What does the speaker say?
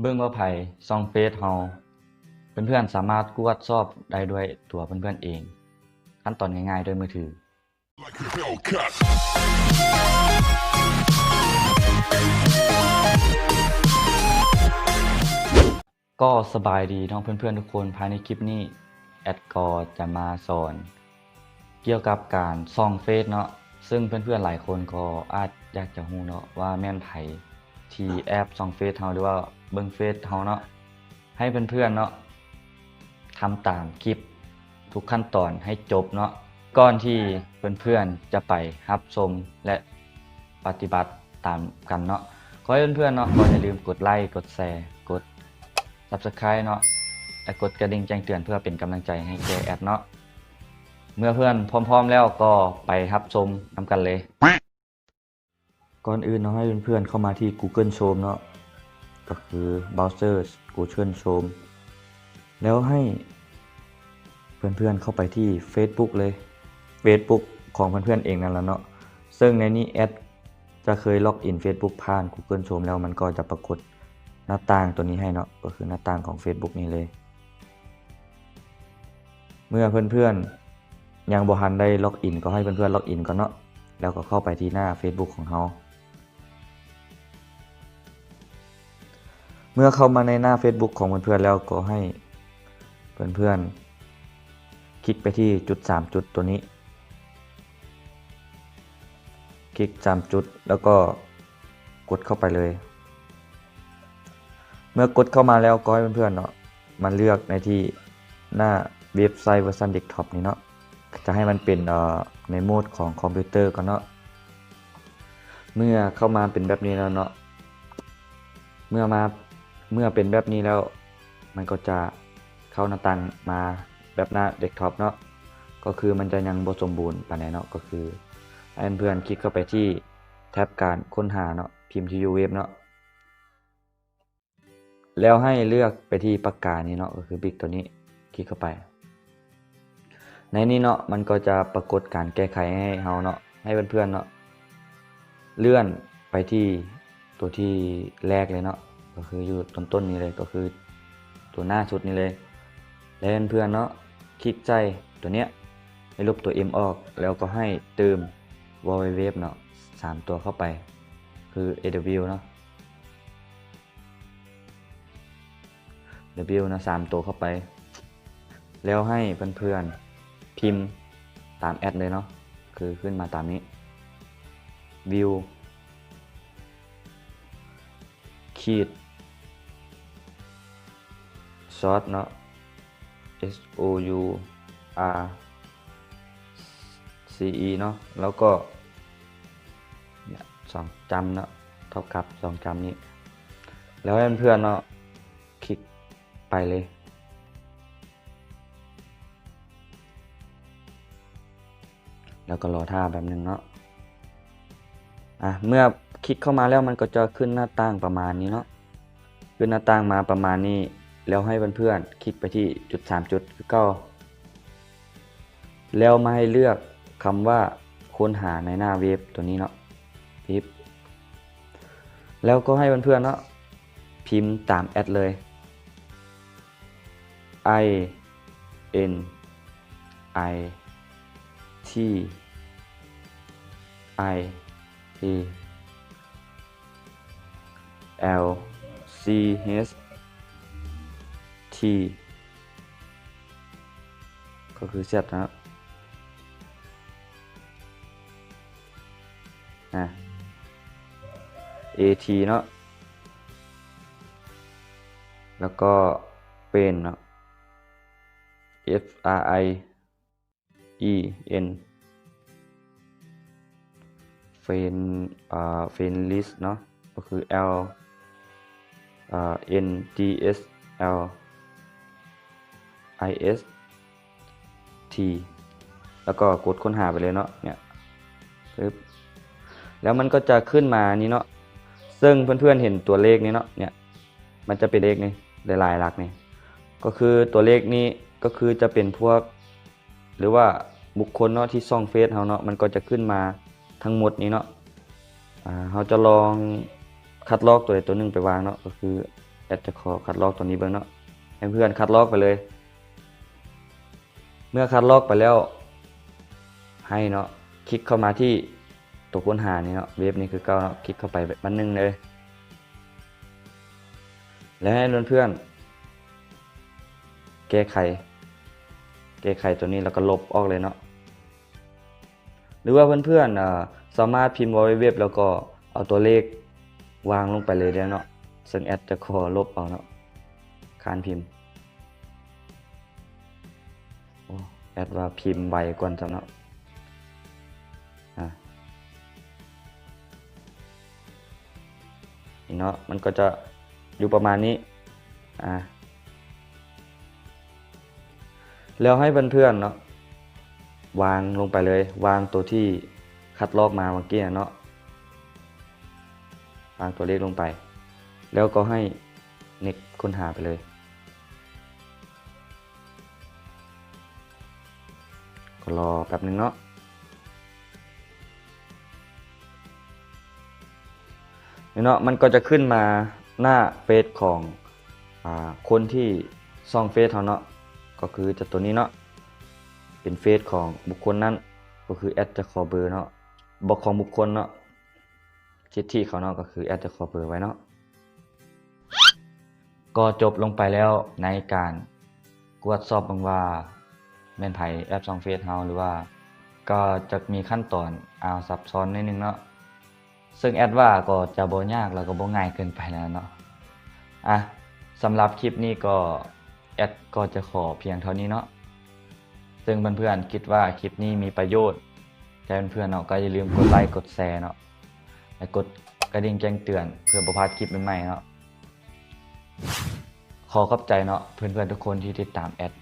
เบิ่งว่าไผส่องเฟซเฮาเพื่อนๆสามารถตรวจสอบได้ด้วยตัวเพื่อนๆเอง ขั้นตอนง่ายๆ ด้วยมือถือ like ก็สบายดีน้องเพื่อนๆทุกคนภายในคลิปนี้ แอดก็จะมาสอน เกี่ยวกับการส่องเฟซเนาะซึ่งเพื่อนๆหลายคนก็อาจอยากจะรู้เนาะว่าแม่นไผ่ ที่แอปส่องเฟซเฮาหรือว่าเบิ่งเฟซเฮาเนาะให้เพื่อนๆเนาะทำตามคลิปทุกขั้นตอนให้จบเนาะก่อนที่เพื่อนๆจะไปรับชมและปฏิบัติตามกันเนาะขอให้เพื่อนๆเนาะก็อย่าลืมกดไลค์กดแชร์กด Subscribe เนาะและกดกระดิ่งแจ้งเตือนเพื่อเป็นกำลังใจให้แกแอดเนาะเมื่อเพื่อนพร้อม ๆ แล้วก็ไปรับชมนำกันเลย ก่อนอื่นเนาให้เพื่อนๆเข้ามาที่ Google Chrome เนาะก็คือ browser Google Chrome แล้วให้เพื่อนๆเข้าไปที่ Facebook เลย Facebook ของเพื่อนๆเองนั่นแหละเนาะซึ่งในนี้แอดจะเคยล็อกอิน Facebook ผ่าน Google Chrome แล้วมันก็จะปรากฏหน้าต่างตัวนี้ให้เนาะก็คือหน้าต่างของ Facebook นี้เลย เมื่อเพื่อนๆยังบ่ทันได้ล็อกอินก็ให้เพื่อนๆล็อกอินก่อนเนาะแล้วก็เข้าไปที่หน้า Facebook ของเรา เมื่อเข้ามาในหน้า Facebook ของเพื่อนๆแล้วก็ให้เพื่อนๆคลิกไปที่จุด 3 จุดตัวนี้ คลิก 3 จุดแล้วก็กดเข้าไปเลย เมื่อกดเข้ามาแล้วก็ให้เพื่อนๆเนาะมันเลือกในที่หน้าเว็บไซต์เวอร์ชันเดสก์ท็อปนี้เนาะจะให้มันเป็นเอ่อในโหมดของคอมพิวเตอร์ก่อนเนาะเมื่อเข้ามาเป็นแบบนี้แล้วเนาะเมื่อมา เมื่อเป็นแบบนี้แล้ว มันก็จะเข้าหน้าต่างมาแบบหน้าเดสก์ท็อปเนาะก็คือมันจะยังบสมบูรณ์ปานใดเนาะก็คือให้เพื่อนๆคลิกเข้าไปที่แท็บการค้นหาเนาะพิมพ์ที่ U Web เนาะแล้วให้เลือกไปที่ปากกานี้เนาะก็คือบิ๊กตัวนี้คลิกเข้าไป ในนี้เนาะมันก็จะปรากฏการแก้ไขให้เฮาเนาะให้เพื่อนๆเนาะเลื่อนไปที่ตัวที่แรกเลยเนาะ ก็คืออยู่ต้นๆนี้เลยก็คือตัวหน้าสุดนี้เลยแล้วเพื่อนเนาะคลิกใจตัวเนี้ยให้ลบตัว M ออกแล้วก็ให้เติม www เนาะสามตัวเข้าไป คือ aw เนาะ w นะสามตัวเข้าไป แล้วให้เพื่อนๆพิมพ์ตามแอดเลยเนาะคือขึ้นมาตามนี้ view ขีด short เนาะ s o u r c e เนาะแล้วก็เนี่ยสองจำเนาะเท่ากับสองจำนี้ แล้วให้เพื่อนเนาะคลิกไปเลยแล้วก็รอท่าแบบนึงเนาะ อะ เมื่อคลิกเข้ามาแล้วมันก็จะขึ้นหน้าต่างประมาณนี้เนาะ ขึ้นหน้าต่างมาประมาณนี้ แล้วให้เพื่อนๆคลิกไปที่จุด 3 จุดคือเก็แล้วมาให้เลือกคำว่าค้นหาในหน้าเว็บตัวนี้เนาะพิมแล้วก็ให้เพื่อนๆเนาะพิมพ์ตามแอดเลย I N I T I E L C H T ก็คือเซตนะครับอะ A T เนาะแล้วก็เป็นเนาะ F R I E N เฟนอ่าเฟนลิสเนาะก็คือ L อ่า N D S L I S T แล้วก็กดค้นหาไปเลยเนาะเนี่ยปึ๊บแล้วมันก็จะขึ้นมานี่เนาะซึ่งเพื่อนๆเห็นตัวเลขนี้เนาะเนี่ยมันจะเป็นเลขนี่หลายๆหลักนี่ก็คือตัวเลขนี้ก็คือจะเป็นพวก หรือว่าบุคคลเนาะที่ซ่องเฟซเฮาเนาะมันก็จะขึ้นมาทั้งหมดนี้เนาะเราจะลองคัดลอกตัวใดตัวหนึ่งไปวางเนาะก็คือแอดจะขอคัดลอกตัวนี้เบิ่งเนาะให้เพื่อนคัดลอกไปเลย เมื่อคัดลอกไปแล้ว ให้เนาะคลิกเข้ามาที่ตัวค้นหานี่เนาะเว็บนี้คือเก้าเนาะคลิกเข้าไปแบบมันหนึงเลย แล้วให้เพื่อนๆแก้ไข แก้ไขตัวนี้แล้วก็ลบออกเลยเนาะหรือว่าเพื่อนๆอ่าสามารถพิมพ์ไว้เว็บแล้วก็เอาตัวเลขวางลงไปเลยได้เนาะซึ่งแอดจะขอลบเอาเนาะคานพิมพ์ แอดว่าพิมพ์ไวกว่าจังเนาะอะเนาะมันก็จะอยู่ประมาณนี้อะแล้วให้เพื่อนๆเนาะวางลงไปเลย วางตัวที่คัดลอกมาเมื่อกี้เนาะวางตัวเลขลงไป แล้วก็ให้เน็กค้นหาไปเลย ก็รอแป๊บนึงเนาะนี่เนาะมันก็จะขึ้นมาหน้าเฟซของอคนที่ซ่องเฟซเขาเนาะก็คือจะตัวนี้เนาะเป็นเฟซของบุคคลนั้นก็คือแอดจะขอเบอร์เนาะบอกของบุคคลเนาะทิศที่เขาเนาะก็คือแอดจะขอเบอร์ไว้เนาะก็จบลงไปแล้วในการกวดสอบบางว่า แม่นไผแอปซองเฟซเฮาหรือว่า ก็จะมีขั้นตอนเอาซับซ้อนนิดนึงเนาะซึ่งแอดว่าก็จะบ่ยากแล้วก็บ่ง่ายเกินไปแล้วเนาะอะสำหรับคลิปนี้ก็แอดก็จะขอเพียงเท่านี้เนาะซึ่งเพื่อนๆคิดว่าคลิปนี้มีประโยชน์แต่เพื่อนๆเนาะก็อย่าลืมกดไลค์กดแชร์เนาะและกดกระดิ่งแจ้งเตือนเพื่อบ่พาดคลิปใหม่ๆเนาะขอขอบใจเนาะเพื่อนๆทุกคนที่ติดตามแอด